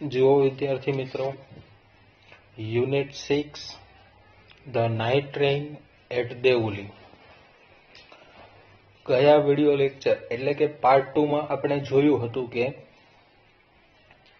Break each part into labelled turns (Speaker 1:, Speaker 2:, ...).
Speaker 1: જુઓ વિદ્યાર્થી મિત્રો. Unit six the night train at Deoli ગયા વિડિયો લેક્ચર એટલે કે પાર્ટ ટુમાં આપણે જોયું હતું કે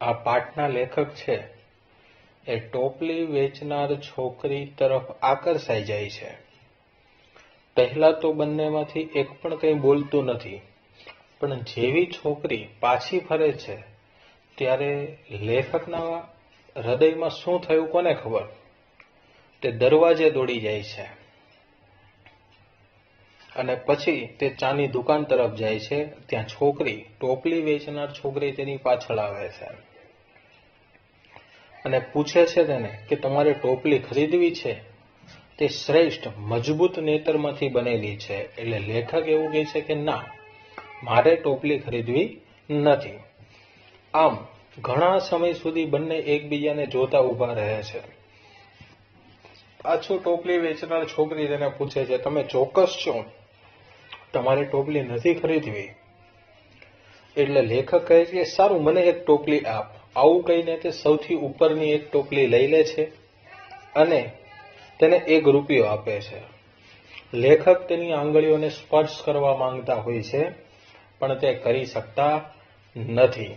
Speaker 1: આ પાઠના લેખક છે એ ટોપલી વેચનાર છોકરી તરફ આકર્ષાઈ જાય છે. પહેલા તો બંનેમાંથી એક પણ કંઈ બોલતું નથી, પણ જેવી છોકરી પાછી ફરે છે ત્યારે લેખકના હૃદયમાં શું થયું કોને ખબર? તે દરવાજે દોડી જાય છે. અને પછી તે ચાની દુકાન તરફ જાય છે. ત્યાં છોકરી, ટોપલી વેચનાર છોકરી તેની પાછળ આવે છે. અને પૂછે છે તેને કે તમારે ટોપલી ખરીદવી છે? તે શ્રેષ્ઠ, મજબૂત નેતરમાંથી બનેલી છે. એટલે લેખક એવું કહે છે કે ના, મારે ટોપલી ખરીદવી નથી. આમ, ઘણા સમય સુધી બંને એકબીજાને જોતા ઊભા રહે છે. પાછો ટોપલી વેચનાર છોકરી તેને પૂછે છે, તમે ચોક્કસ છો? તમારે ટોપલી નથી ખરીદવી? એટલે લેખક કહે છે સારું, મને એક ટોપલી આપ. આવું કહીને તે સૌથી ઉપરની એક ટોપલી લઈ લે છે અને તેને એક રૂપિયો આપે છે. લેખક તેની આંગળીઓને સ્પર્શ કરવા માંગતા હોય છે, પણ તે કરી શકતા નથી.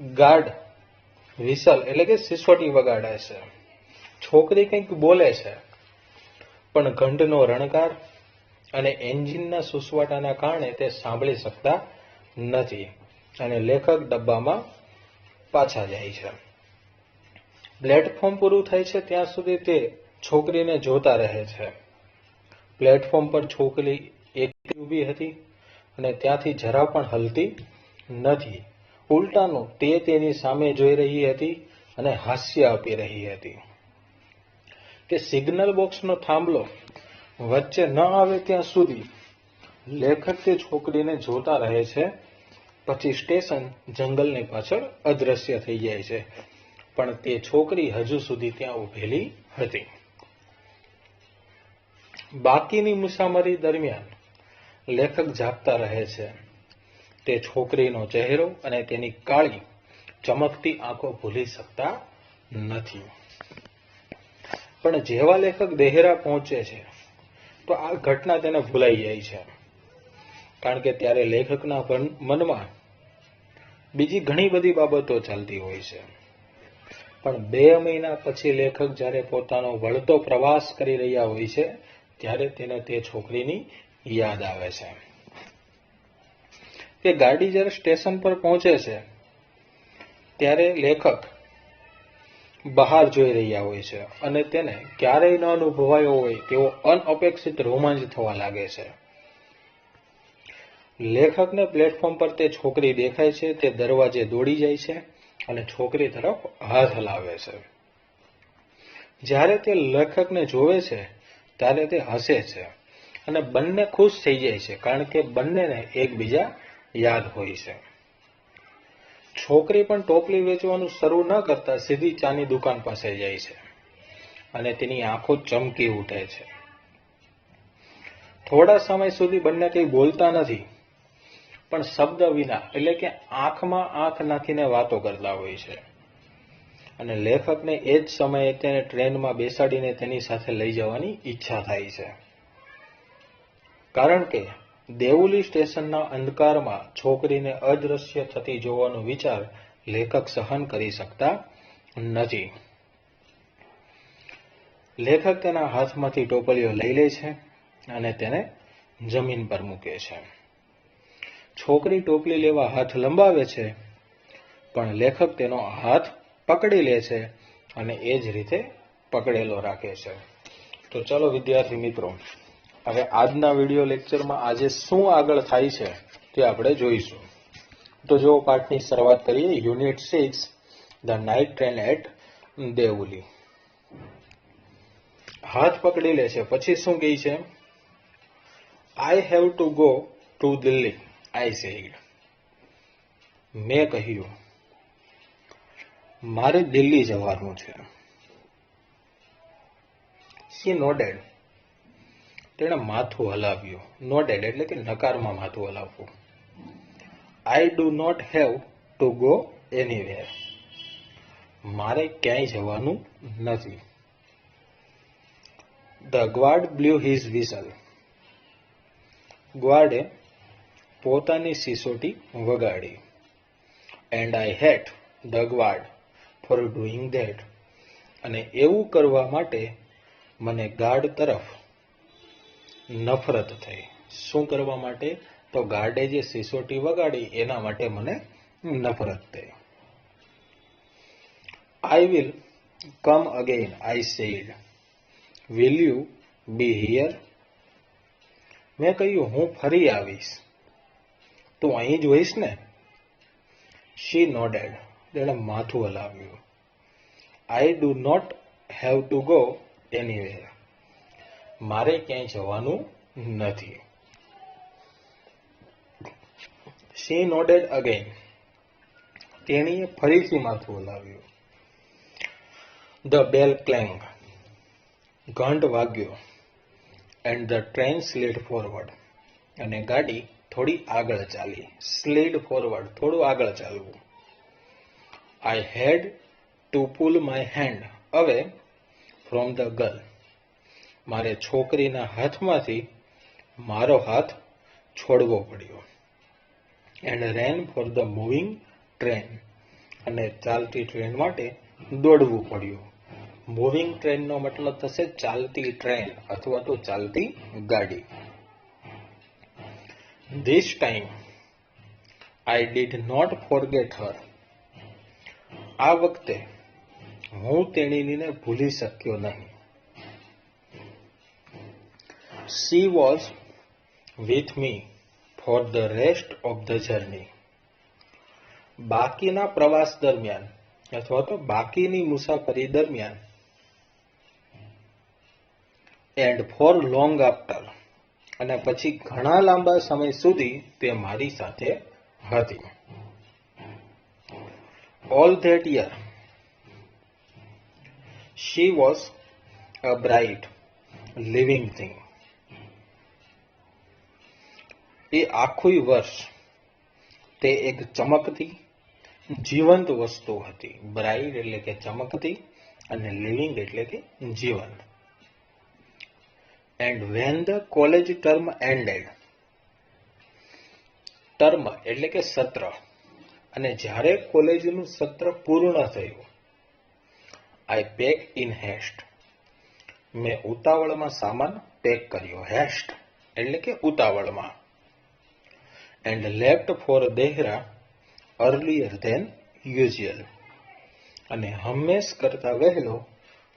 Speaker 1: ગાર્ડ વિસલ એટલે કે સિસોટી વગાડે છે. છોકરી કંઈક બોલે છે, પણ ઘંટનો રણકાર અને એન્જિનના સુસવાટાના કારણે તે સાંભળી શકતા નથી અને લેખક ડબ્બામાં પાછા જાય છે. પ્લેટફોર્મ પૂરું થાય છે ત્યાં સુધી તે છોકરીને જોતા રહે છે. પ્લેટફોર્મ પર છોકરી એકલી ઊભી હતી અને ત્યાંથી જરા પણ હલતી નથી. ઉલટાનું તે તેની સામે જોઈ રહી હતી અને હાસ્ય આપી રહી હતી. કે સિગ્નલ બોક્સનો થાંભલો વચ્ચે ન આવે ત્યાં સુધી લેખક તે છોકરીને જોતા રહે છે, પછી સ્ટેશન જંગલની પાછળ અદ્રશ્ય થઈ જાય છે. પણ તે છોકરી હજુ સુધી ત્યાં ઉભેલી હતી. બાકીની મુસાફરી દરમિયાન લેખક જાગતા રહે છે. તે છોકરીનો ચહેરો અને તેની કાળી ચમકતી આંખો ભૂલી શકતા નથી. પણ જેવા લેખક દેહરા પહોંચે છે, તો આ ઘટના તેને ભૂલાઈ જાય છે. કારણ કે ત્યારે લેખકના મનમાં બીજી ઘણી બધી બાબતો ચાલતી હોય છે. પણ બે મહિના પછી લેખક જ્યારે પોતાનો વળતો પ્રવાસ કરી રહ્યા હોય છે, ત્યારે તેને તે છોકરીની યાદ આવે છે. કે ગાડી જ્યારે સ્ટેશન પર પહોંચે છે, ત્યારે લેખક બહાર જોઈ રહ્યા હોય છે અને તેને ક્યારેય ન અનુભવાયો હોય તેવો અનઅપેક્ષિત રોમાંચ થવા લાગે છે. લેખકને પ્લેટફોર્મ પર તે છોકરી દેખાય છે, તે દરવાજે દોડી જાય છે અને છોકરી તરફ હાથ હલાવે છે. જ્યારે તે લેખકને જોવે છે, ત્યારે તે હસે છે અને બંને ખુશ થઈ જાય છે, કારણ કે બંનેને એકબીજા યાદ હોય છે. છોકરી પણ ટોપલી વેચવાનું શરૂ ન કરતા સીધી ચાની દુકાન પાસે જાય છે અને તેની આંખો ચમકી ઉઠે છે. થોડા સમય સુધી બંને કંઈ બોલતા નથી, પણ શબ્દ વિના, એટલે કે આંખમાં આંખ નાખીને વાતો કરતા હોય છે. અને લેખકને એ જ સમયે તેને ટ્રેનમાં બેસાડીને તેની સાથે લઈ જવાની ઈચ્છા થાય છે. કારણ કે દેવુલી સ્ટેશનના અંધકારમાં છોકરીને અદ્રશ્ય થતી જોવાનો વિચાર લેખક સહન કરી શકતા નથી. લેખક તેના હાથમાંથી ટોપલીઓ લઈ લે છે અને તેને જમીન પર મૂકે છે. છોકરી ટોપલી લેવા હાથ લંબાવે છે, પણ લેખક તેનો હાથ પકડી લે છે અને એ જ રીતે પકડેલો રાખે છે. તો ચલો વિદ્યાર્થી મિત્રો હવે આજના વીડિયો લેક્ચરમાં આજે શું આગળ થાય છે તે આપણે જોઈશું. તો જો પાઠની શરૂઆત કરીએ, unit six the night train at Deoli. હાથ પકડી લે છે. પછી શું કહે છે? I have to go to Delhi I said મેં કહ્યું, મારે દિલ્હી જવાનું છે. સી નોડેડ તેણે માથું હલાવ્યું. નોડેડ એટલે કે નકારમાં માથું હલાવવું. I do not have to go anywhere મારે ક્યાંય જવાનું નથી. The guard blew his whistle ગ્વાડે પોતાની સિસોટી વગાડી. And I hate the guard for doing that અને એવું કરવા માટે મને ગાર્ડ તરફ નફરત થઈ. શું કરવા માટે? તો ગાર્ડે જે સિસોટી વગાડી, એના માટે મને નફરત થઈ. I will come again I said will you be here મેં કહ્યું, હું ફરી આવીશ. તું અહીં જ હોઈશ ને? શી નોડેડ તેણે માથું હલાવ્યું. I do not have to go anywhere મારે ક્યાંય જવાનું નથી. સી નોડેડ અગેન તેણીએ ફરીથી માથું હલાવ્યું. ધ બેલ ક્લેંગ ઘંટ વાગ્યો. And the train slid forward અને ગાડી થોડી આગળ ચાલી. સ્લીડ ફોરવર્ડ થોડું આગળ ચાલવું. I had to pull my hand away from the girl મારે છોકરીના હાથમાંથી મારો હાથ છોડવો પડ્યો. And ran for the moving train અને ચાલતી ટ્રેન માટે દોડવું પડ્યું. મૂવિંગ ટ્રેનનો મતલબ થશે ચાલતી ટ્રેન અથવા તો ચાલતી ગાડી. This time I did not forget her આ વખતે હું તેણીને ભૂલી શક્યો નહીં. She was with me for the rest of the journey બાકીના પ્રવાસ દરમિયાન અથવા તો બાકીની મુસાફરી દરમિયાન એન્ડ ફોર લોંગ આફ્ટર અને પછી ઘણા લાંબા સમય સુધી તે મારી સાથે હતી. All that year she was a bright living thing એ આખું વર્ષ તે એક ચમકતી, જીવંત વસ્તુ હતી. બ્રાઇટ એટલે કે ચમકતી અને લિવિંગ એટલે કે જીવંત. And when the college term ended term એટલે કે સત્ર. અને જ્યારે કોલેજનું સત્ર પૂર્ણ થયું આઈ પેક ઇન હેસ્ટ મેં ઉતાવળમાં સામાન પેક કર્યો. હેસ્ટ એટલે કે ઉતાવળમાં. And left for Dehra earlier than usual. અને હંમેશ કરતા વહેલો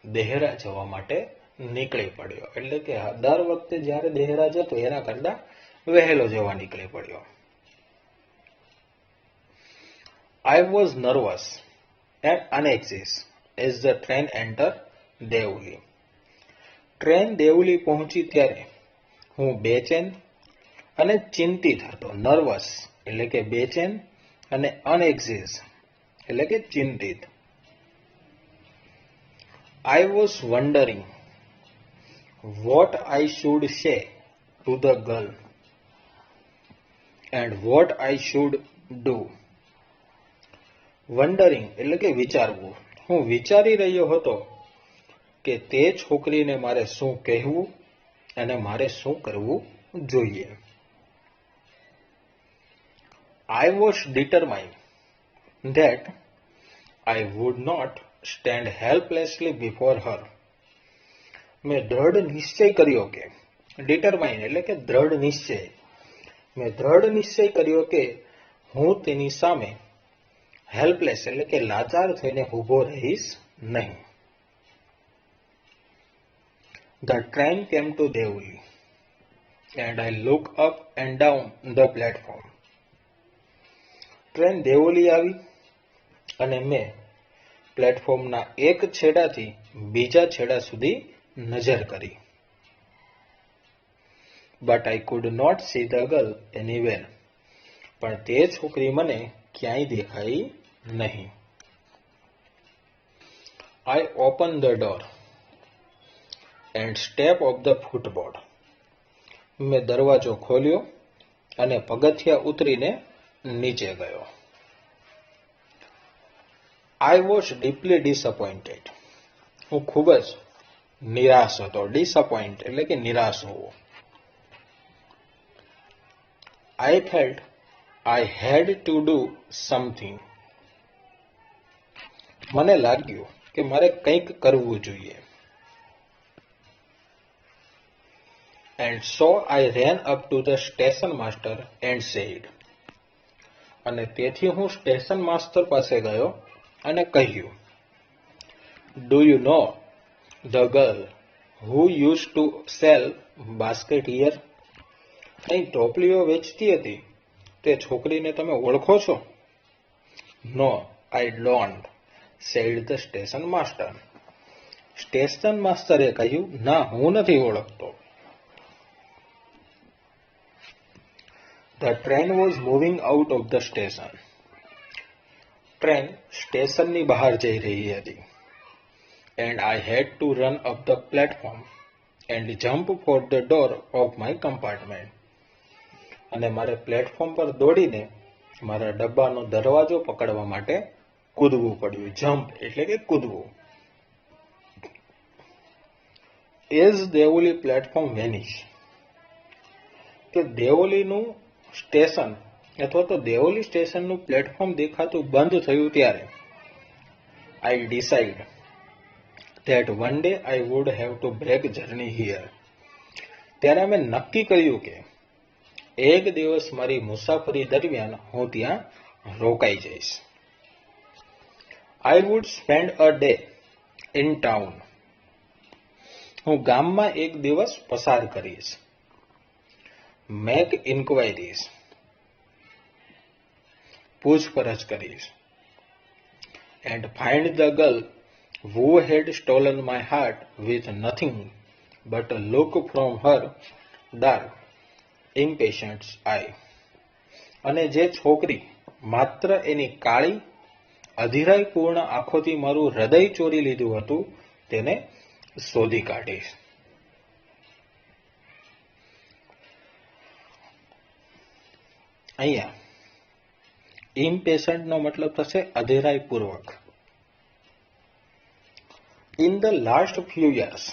Speaker 1: દેહરા જવા માટે નીકળી પડ્યો. એટલે કે દર વખતે જ્યારે દેહરા જતો, એના કરતા વહેલો જવા નીકળી પડ્યો. I was nervous and anxious as the train enter Deoli train Deoli પહોંચી ત્યારે હું બેચેન અને ચિંતિત હતો નર્વસ એટલે કે બેચેન અને અનએક્ઝિસ એટલે કે ચિંતિત. I was wondering what I should say to the girl and what I should do wondering એટલે કે વિચારવું. હું વિચારી રહ્યો હતો કે તે છોકરીને મારે શું કહેવું અને મારે શું કરવું જોઈએ. I was determined that I would not stand helplessly before her મેં દ્રઢ નિશ્ચય કર્યો કે ડિટરમાઇન એટલે કે દ્રઢ નિશ્ચય. મેં દ્રઢ નિશ્ચય કર્યો કે હું તેની સામે હેલ્પલેસ એટલે કે લાચાર થઈને ઊભો રહીશ નહીં. The train came to Deoli and I look up and down the platform train Deoli આવી અને મેં પ્લેટફોર્મના એક છેડાથી બીજા છેડા સુધી નજર કરી. But I could not see the girl anywhere પણ તે છોકરી મને ક્યાંય દેખાઈ નહીં. I open the door and step of the footboard મેં દરવાજો ખોલ્યો અને પગથિયા ઉતરીને નીચે ગયો આઈ વોઝ ડીપલી ડિસઅપોઇન્ટેડ હું ખૂબ જ નિરાશ હતો ડિસઅપોઇન્ટ એટલે કે નિરાશ હોવો. I felt I had to do something મને લાગ્યું કે મારે કંઈક કરવું જોઈએ. And so I ran up to the station master and said અને તેથી હું સ્ટેશન માસ્ટર પાસે ગયો અને કહ્યું do you know the girl who use to sell basket here અહીં ટોપલીઓ વેચતી હતી. તે છોકરીને તમે ઓળખો છો? No I don't said the station master station માસ્ટરે કહ્યું, ના, હું નથી ઓળખતો. The train was moving out of the station train સ્ટેશનની બહાર જઈ રહી હતી. And I had to run up the platform and jump for the door of my compartment અને મારે પ્લેટફોર્મ પર દોડીને મારા ડબ્બાનો દરવાજો પકડવા માટે કૂદવું પડ્યું. જમ્પ એટલે કે કૂદવું. એઝ દેવોલી પ્લેટફોર્મ વેનિશ કે દેવોલીનું સ્ટેશન અથવા તો દેવોલી સ્ટેશનનું પ્લેટફોર્મ દેખાતું બંધ થયું ત્યારે I decide that one day I would have to break journey here ત્યારે મેં નક્કી કર્યું કે એક દિવસ મારી મુસાફરી દરમિયાન હું ત્યાં રોકાઈ જઈશ. I would spend a day in town હું ગામમાં એક દિવસ પસાર કરીશ. મેક ઇન્કવાયરીઝ પૂછપરછ કરીશ and find the girl who had stolen my heart with nothing but a look from her dark, impatient. અને જે છોકરી માત્ર એની કાળી અધિરાયપૂર્ણ આંખોથી મારું હૃદય ચોરી લીધું હતું તેને શોધી કાઢીશ. અહીંયા. ઇમ્પેશન્ટ નો મતલબ થશે અધેરાયપૂર્વક in the last few years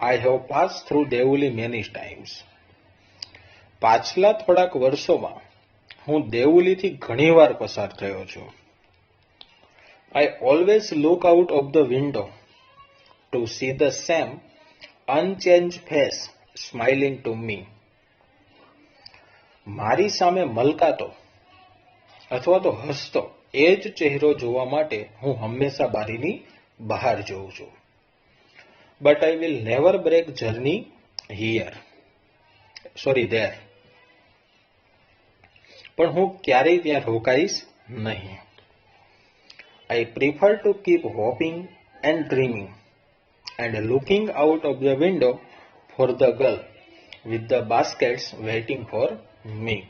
Speaker 1: I have pass through Deoli many times પાછલા થોડાક વર્ષોમાં હું દેવુલીથી ઘણીવાર પસાર થયો છું. I always look out of the window to see the same unchanged face smiling to me મારી સામે મલકાતો અથવા તો હસતો, એ જ ચહેરો જોવા માટે હું હંમેશા બારીની બહાર જોઉં છું. But I will never break journey here sorry there પણ હું ક્યારેય ત્યાં રોકાઈશ નહીં. I prefer to keep hoping and dreaming and looking out of the window for the girl with the baskets waiting for me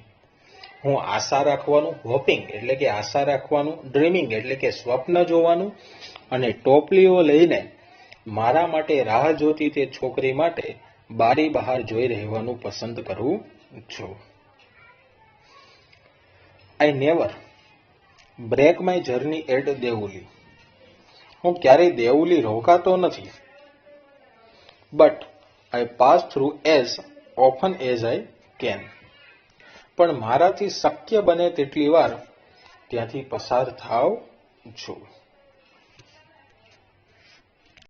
Speaker 1: હું આશા રાખવાનું hoping એટલે કે આશા રાખવાનું ડ્રીમિંગ એટલે કે સ્વપ્ન જોવાનું અને ટોપલીઓ લઈને મારા માટે રાહ જોતી તે છોકરી માટે બારી બહાર જોઈ રહેવાનું પસંદ કરું છું. I never break my journey at Deoli હું ક્યારેય દેવુલી રોકાતો નથી. But I pass through as often as I can પણ મારાથી શક્ય બને તેટલી વાર ત્યાંથી પસાર થાવ છું.